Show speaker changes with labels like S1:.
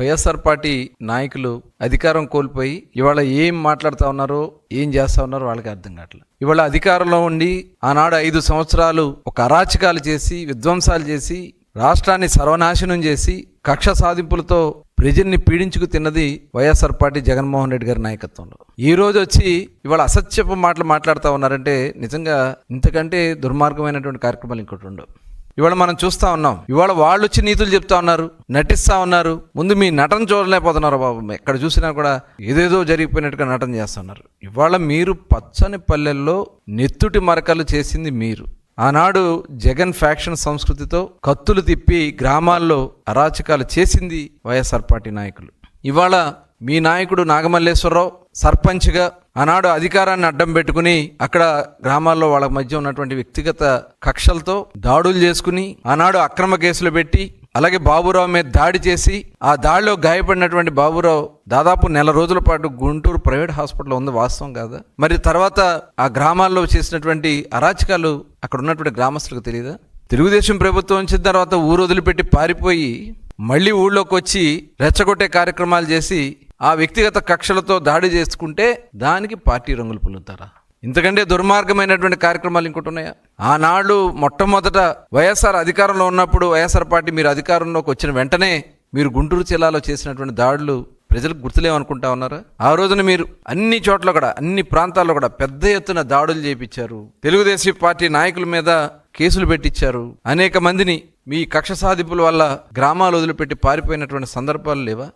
S1: YSR party నాయకులు అధికారం కోల్పోయి ఇవాళ ఏం మాట్లాడుతూ ఉన్నారో ఏం చేస్తా ఉన్నారో వాళ్ళకి అర్థం కావట్లేదు. ఇవాళ అధికారంలో ఉండి ఆనాడు ఐదు సంవత్సరాలు ఒక అరాచకాలు చేసి విధ్వంసాలు చేసి రాష్ట్రాన్ని సర్వనాశనం చేసి కక్ష సాధింపులతో ప్రజల్ని పీడించుకు తిన్నది వైఎస్ఆర్ పార్టీ జగన్మోహన్ రెడ్డి గారి నాయకత్వంలో. ఈ రోజు వచ్చి ఇవాళ అసత్యపు మాటలు మాట్లాడుతూ ఉన్నారంటే నిజంగా ఇంతకంటే దుర్మార్గమైనటువంటి కార్యక్రమాలు ఇంకోటి ఉండవు. ఇవాళ మనం చూస్తా ఉన్నాం. ఇవాళ వాళ్ళు వచ్చి నీతులు చెప్తా ఉన్నారు నటిస్తా ఉన్నారు. ముందు మీ నటన చూడలేకపోతున్నారు బాబు. ఎక్కడ చూసినా కూడా ఏదేదో జరిగిపోయినట్టుగా నటన చేస్తున్నారు. ఇవాళ మీరు పచ్చని పల్లెల్లో నెత్తుటి మరకలు చేసింది మీరు. ఆనాడు జగన్ ఫ్యాక్షన్ సంస్కృతితో కత్తులు తిప్పి గ్రామాల్లో అరాచకాలు చేసింది వైఎస్ఆర్ పార్టీ నాయకులు. ఇవాళ మీ నాయకుడు నాగమల్లేశ్వరరావు సర్పంచ్గా ఆనాడు అధికారాన్ని అడ్డం పెట్టుకుని అక్కడ గ్రామాల్లో వాళ్ళ మధ్య ఉన్నటువంటి వ్యక్తిగత కక్షలతో దాడులు చేసుకుని ఆనాడు అక్రమ కేసులు పెట్టి అలాగే బాబురావు మీద దాడి చేసి ఆ దాడిలో గాయపడినటువంటి బాబురావు దాదాపు నెల రోజుల పాటు గుంటూరు ప్రైవేట్ హాస్పిటల్లో ఉంది వాస్తవం కాదా? మరి తర్వాత ఆ గ్రామాల్లో చేసినటువంటి అరాచకాలు అక్కడ ఉన్నటువంటి గ్రామస్తులకు తెలియదా? తెలుగుదేశం ప్రభుత్వం వచ్చిన తర్వాత ఊరు వదిలిపెట్టి పారిపోయి మళ్ళీ ఊళ్ళోకి వచ్చి రెచ్చగొట్టే కార్యక్రమాలు చేసి ఆ వ్యక్తిగత కక్షలతో దాడి చేసుకుంటే దానికి పార్టీ రంగులు పులుతారా ఇంతకంటే దుర్మార్గమైనటువంటి కార్యక్రమాలు ఇంకోటి ఉన్నాయా? ఆనాడు మొట్టమొదట వైఎస్ఆర్ అధికారంలో ఉన్నప్పుడు వైఎస్ఆర్ పార్టీ మీరు అధికారంలోకి వచ్చిన వెంటనే మీరు గుంటూరు జిల్లాలో చేసినటువంటి దాడులు ప్రజలకు గుర్తులేమనుకుంటా ఉన్నారా? ఆ రోజున మీరు అన్ని చోట్ల కూడా అన్ని ప్రాంతాల్లో కూడా పెద్ద ఎత్తున దాడులు చేపించారు తెలుగుదేశం పార్టీ నాయకుల మీద కేసులు పెట్టించారు. అనేక మందిని మీ కక్ష సాధింపుల వల్ల గ్రామాలు వదిలిపెట్టి పారిపోయినటువంటి సందర్భాలు లేవా?